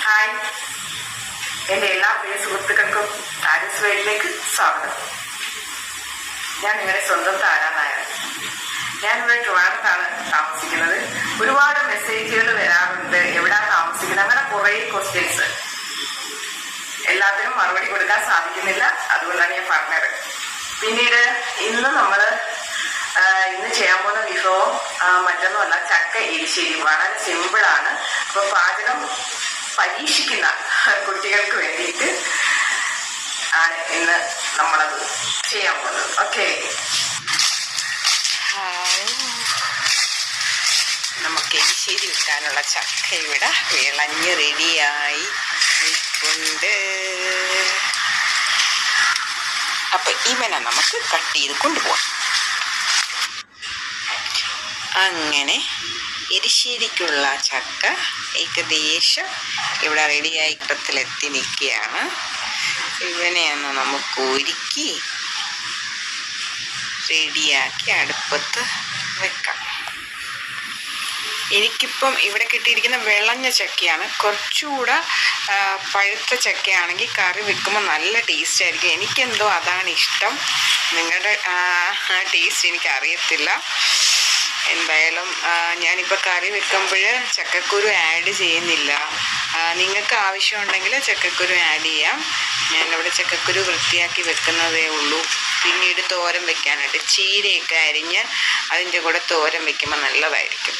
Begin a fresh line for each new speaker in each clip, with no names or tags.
Hi. എന്റെ എല്ലാ പ്രിയ സുഹൃത്തുക്കൾക്കും താരസ് വേലിലേക്ക് സ്വാഗതം. ഞാൻ നിങ്ങളുടെ സ്വന്തം താരാനായ ഞാൻ ഇവിടെ ട്രിവാൻഡത്താണ് താമസിക്കുന്നത്. ഒരുപാട് മെസ്സേജുകൾ വരാറുണ്ട്. എവിടാ താമസിക്കുന്നത്? അങ്ങനെ കുറേ ക്വസ്റ്റ്യൻസ് എല്ലാത്തിനും മറുപടി കൊടുക്കാൻ സാധിക്കുന്നില്ല. അതുകൊണ്ടാണ് ഞാൻ പറഞ്ഞത്. പിന്നീട് ഇന്ന് നമ്മൾ ഇന്ന് ചെയ്യാൻ പോകുന്ന വിഭവം മറ്റൊന്നുമല്ല ചക്ക എരിശ്ശേരി. വളരെ സിമ്പിളാണ് അപ്പൊ പാചകം പരീക്ഷിക്കുന്ന കുട്ടികൾക്ക് വേണ്ടിയിട്ട് ആണ് ഇന്ന് നമ്മളത് ചെയ്യാൻ പോകുന്നത് ഓക്കെ
നമുക്ക് എരിശ്ശേരി വിട്ടാനുള്ള ചക്ക ഇവിടെ വിളഞ്ഞ് റെഡിയായി ഉണ്ട് അപ്പൊ ഇവനെ നമുക്ക് കട്ട് ചെയ്ത് കൊണ്ടുപോകാം അങ്ങനെ എരിശ്ശേരിക്കുള്ള ചക്ക ഏകദേശം ഇവിടെ റെഡിയായി ഘട്ടത്തിലെത്തി നിൽക്കുകയാണ്. ഇവനെയൊന്ന് നമുക്ക് ഒരുക്കി റെഡിയാക്കി അടുപ്പത്ത് വെക്കാം. എനിക്കിപ്പം ഇവിടെ കിട്ടിയിരിക്കുന്ന വിളഞ്ഞ ചക്കയാണ്. കുറച്ചുകൂടെ പഴുത്ത ചക്കയാണെങ്കിൽ കറി വെക്കുമ്പോൾ നല്ല ടേസ്റ്റ് ആയിരിക്കും. എനിക്കെന്തോ അതാണ് ഇഷ്ടം. നിങ്ങളുടെ ടേസ്റ്റ് എനിക്ക് അറിയത്തില്ല എന്തായാലും ഞാനിപ്പോൾ കറി വെക്കുമ്പോൾ ചക്കക്കുരു ആഡ് ചെയ്യുന്നില്ല. നിങ്ങൾക്ക് ആവശ്യമുണ്ടെങ്കിൽ ചക്കക്കുരു ആഡ് ചെയ്യാം. ഞാനിവിടെ ചക്കക്കുരു വൃത്തിയാക്കി വെക്കുന്നതേ ഉള്ളൂ. പിന്നീട് തോരൻ വെക്കാനായിട്ട് ചീരയൊക്കെ അരിഞ്ഞ് അതിന്റെ കൂടെ തോരൻ വെക്കുമ്പോൾ നല്ലതായിരിക്കും.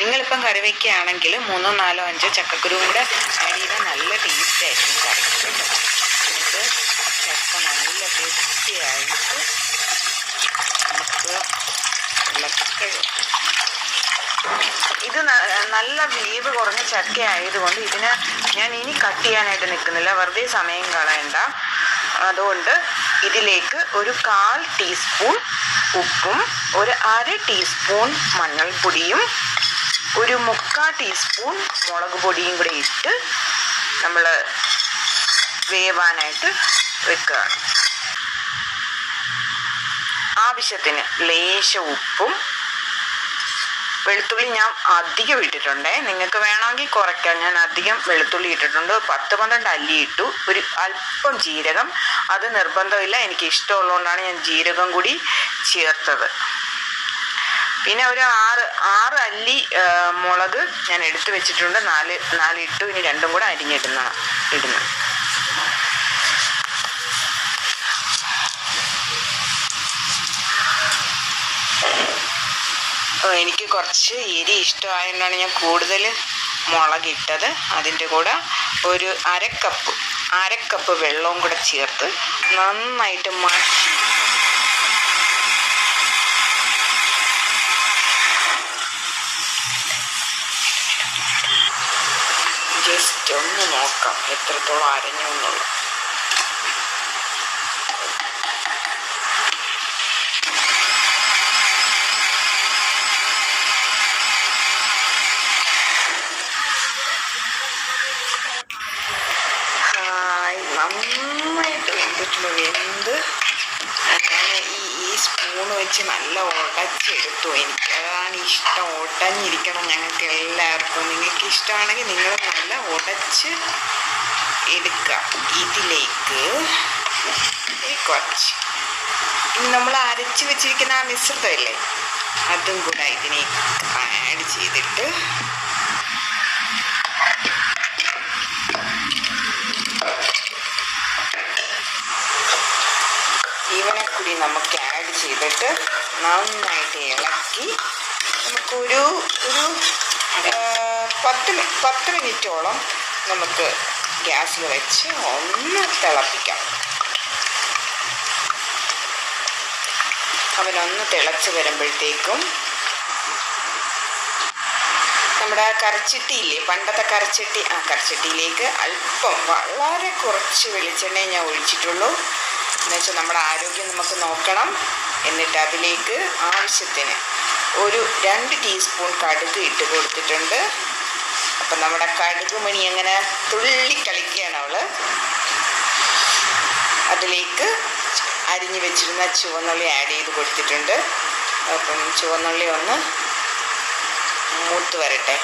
നിങ്ങളിപ്പം കറി വയ്ക്കുകയാണെങ്കിൽ മൂന്നോ നാലോ അഞ്ചോ ചക്കക്കുരു കൂടെ ആഡ് ചെയ്താൽ നല്ല ടേസ്റ്റ് ആയിരിക്കും കറി ചക്ക നല്ല വൃത്തിയായിട്ട് ഇത് നല്ല വേവ് കുറഞ്ഞ ചക്ക ആയതുകൊണ്ട് ഇതിന് ഞാൻ ഇനി കട്ട് ചെയ്യാനായിട്ട് നിൽക്കുന്നില്ല. വെറുതെ സമയം കളയണ്ട. അതുകൊണ്ട് ഇതിലേക്ക് ഒരു കാൽ ടീസ്പൂൺ ഉപ്പും ഒരു അര ടീസ്പൂൺ മഞ്ഞൾപ്പൊടിയും ഒരു മുക്കാൽ ടീസ്പൂൺ മുളക് പൊടിയും കൂടെ ഇട്ട് നമ്മൾ വേവാനായിട്ട് വെക്കുകയാണ് ആവശ്യത്തിന് ലേശ ഉപ്പും വെളുത്തുള്ളി ഞാൻ അധികം ഇട്ടിട്ടുണ്ടേ. നിങ്ങൾക്ക് വേണമെങ്കിൽ കുറയ്ക്കാം. ഞാൻ അധികം വെളുത്തുള്ളി ഇട്ടിട്ടുണ്ട്. പത്ത് പന്ത്രണ്ട് അല്ലി ഇട്ടു. ഒരു അല്പം ജീരകം. അത് നിർബന്ധമില്ല. എനിക്ക് ഇഷ്ടമുള്ളതുകൊണ്ടാണ് ഞാൻ ജീരകം കൂടി ചേർത്തത്. പിന്നെ ഒരു ആറ് ആറ് അല്ലി മുളക് ഞാൻ എടുത്തു വെച്ചിട്ടുണ്ട്. നാല് നാല് ഇട്ടു. ഇനി രണ്ടും കൂടെ അരിഞ്ഞിടുന്ന ഇടുന്നു. എനിക്ക് കുറച്ച് എരി ഇഷ്ടമായതുകൊണ്ടാണ് ഞാൻ കൂടുതൽ മുളകിട്ടത്. അതിന്റെ കൂടെ ഒരു അരക്കപ്പ് അരക്കപ്പ് വെള്ളവും കൂടെ ചേർത്ത് നന്നായിട്ട് മാറ്റി ജസ്റ്റ് ഒന്ന് നോക്കാം എത്രത്തോളം അരഞ്ഞു എന്നുള്ളത് ഹായ് വെന്തിട്ടുണ്ട് വെന്ത് ഞാൻ ഈ ഈ സ്പൂൺ വെച്ച് നല്ല ഉടച്ചെടുത്തു. എനിക്ക് അതാണ് ഇഷ്ടം. ഉടഞ്ഞിരിക്കണം ഞങ്ങൾക്ക് എല്ലാവർക്കും. നിങ്ങൾക്ക് ഇഷ്ടമാണെങ്കിൽ നിങ്ങൾ നല്ല ഉടച്ച് എടുക്കുക ഇതിലേക്ക് കുറച്ച്. ഇനി നമ്മൾ അരച്ച് വെച്ചിരിക്കുന്ന ആ മിശ്രിതമല്ലേ അതും കൂടെ ഇതിനെ ആഡ് ചെയ്തിട്ട് ഇവനെ കൂടി നമുക്ക് ആഡ് ചെയ്തിട്ട് നന്നായിട്ട് ഇളക്കി നമുക്കൊരു ഒരു പത്ത് പത്ത് മിനിറ്റോളം നമുക്ക് ഗ്യാസിൽ വെച്ച് ഒന്ന് തിളപ്പിക്കാം. അവനൊന്ന് തിളച്ച് വരുമ്പോഴത്തേക്കും നമ്മുടെ കരച്ചട്ടിയില്ലേ പണ്ടത്തെ കരച്ചട്ടി ആ കരച്ചട്ടിയിലേക്ക് അല്പം വളരെ കുറച്ച് വെളിച്ചെണ്ണയെ ഞാൻ ഒഴിച്ചിട്ടുള്ളൂ. എന്നുവെച്ചാൽ നമ്മുടെ ആരോഗ്യം നമുക്ക് നോക്കണം എന്നിട്ട് അതിലേക്ക് ആവശ്യത്തിന് ഒരു രണ്ട് ടീസ്പൂൺ കടുക് ഇട്ട് കൊടുത്തിട്ടുണ്ട്. അപ്പം നമ്മുടെ കടുക് മണി അങ്ങനെ തുള്ളി കളിക്കുകയാണ് അവൾ അതിലേക്ക് അരിഞ്ഞു വെച്ചിരുന്ന ചുവന്നുള്ളി ആഡ് ചെയ്ത് കൊടുത്തിട്ടുണ്ട്. അപ്പം ചുവന്നുള്ളി ഒന്ന് മൂത്ത് വരട്ടെ.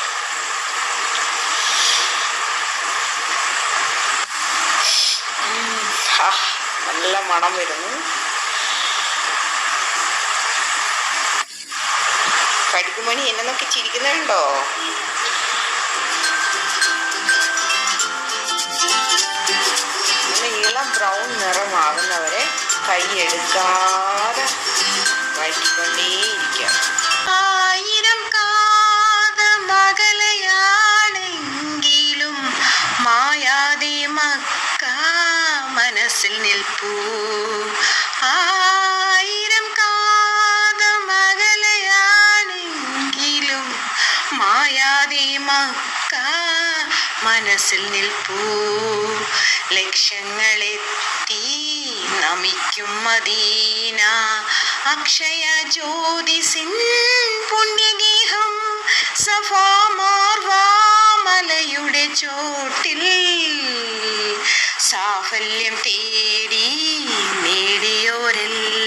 ആ നല്ല മണം വരുന്നു. കടുക്കുമണി എന്നെ നോക്കി ചിരിക്കുന്നുണ്ടോ? നീളം ബ്രൗൺ നിറമാകുന്നവരെ കൈ എടുക്കാതെ മക്ക മനസ്സിൽ നിൽപ്പൂ. ആയിരം കാതമകലയാണെങ്കിലും മായാതെ മക്ക മനസ്സിൽ നിൽപ്പൂ. ലക്ഷ്യങ്ങളെത്തി നമിക്കും മദീന. അക്ഷയ ജ്യോതിസിൻ പുണ്യഗേഹം സഫാമാർവാമലയുടെ ചോട്ടിൽ സാഫല്യം തേടി നേടിയോരെല്ലാം.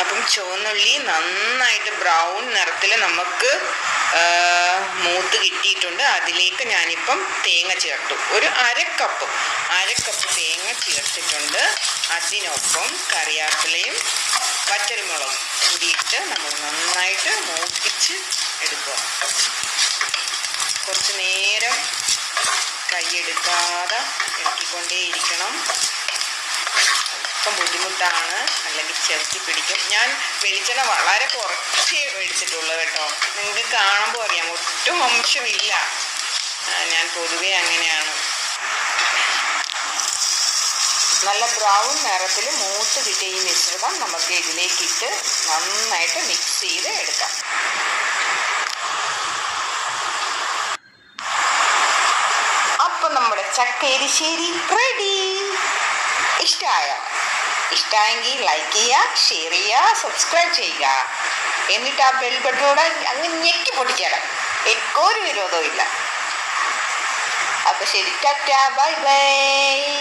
അപ്പം ചുവന്നുള്ളി നന്നായിട്ട് ബ്രൗൺ നിറത്തിൽ നമുക്ക് മൂത്ത് കിട്ടിയിട്ടുണ്ട്. അതിലേക്ക് ഞാനിപ്പം തേങ്ങ ചേർത്തു. ഒരു അരക്കപ്പ് അരക്കപ്പ് തേങ്ങ ചേർത്തിട്ടുണ്ട്. അതിനൊപ്പം കറിവേപ്പിലയും വറ്റൽമുളകും കൂടിയിട്ട് നമ്മൾ നന്നായിട്ട് മൂപ്പിച്ച് എടുക്കുക. കുറച്ച് നേരം കൈയെടുക്കാതെ ഇളക്കിക്കൊണ്ടേയിരിക്കണം. അല്പം ബുദ്ധിമുട്ടാണ്. അല്ലെങ്കിൽ ചെറുത്തി പിടിക്കും. ഞാൻ വെളിച്ചെണ്ണ വളരെ കുറച്ചേ മേടിച്ചിട്ടുള്ളൂ കേട്ടോ. നിങ്ങൾക്ക് കാണുമ്പോൾ അറിയാം ഒട്ടും അംശമില്ല. ഞാൻ പൊതുവേ അങ്ങനെയാണ്. നല്ല ബ്രൗൺ നിറത്തിൽ മൂത്ത് കിട്ടിയ ഈ മിശ്രിതം നമുക്ക് ഇതിലേക്കിട്ട് നന്നായിട്ട് മിക്സ് ചെയ്ത് എടുക്കാം. അപ്പം നമ്മുടെ ചക്ക എരിശ്ശേരി റെഡി ഇഷ്ടമായോ ഇഷ്ടമായെങ്കിൽ ലൈക്ക് ചെയ്യുക ഷെയർ ചെയ്യുക സബ്സ്ക്രൈബ് ചെയ്യുക. എന്നിട്ട് ആ ബെൽ ബട്ടണോടെ അങ്ങ് ഞെക്കി പൊട്ടിച്ചേരാം. എനിക്കൊരു വിരോധവും ഇല്ല. അപ്പൊ ശരി ടാറ്റ ബൈ ബൈ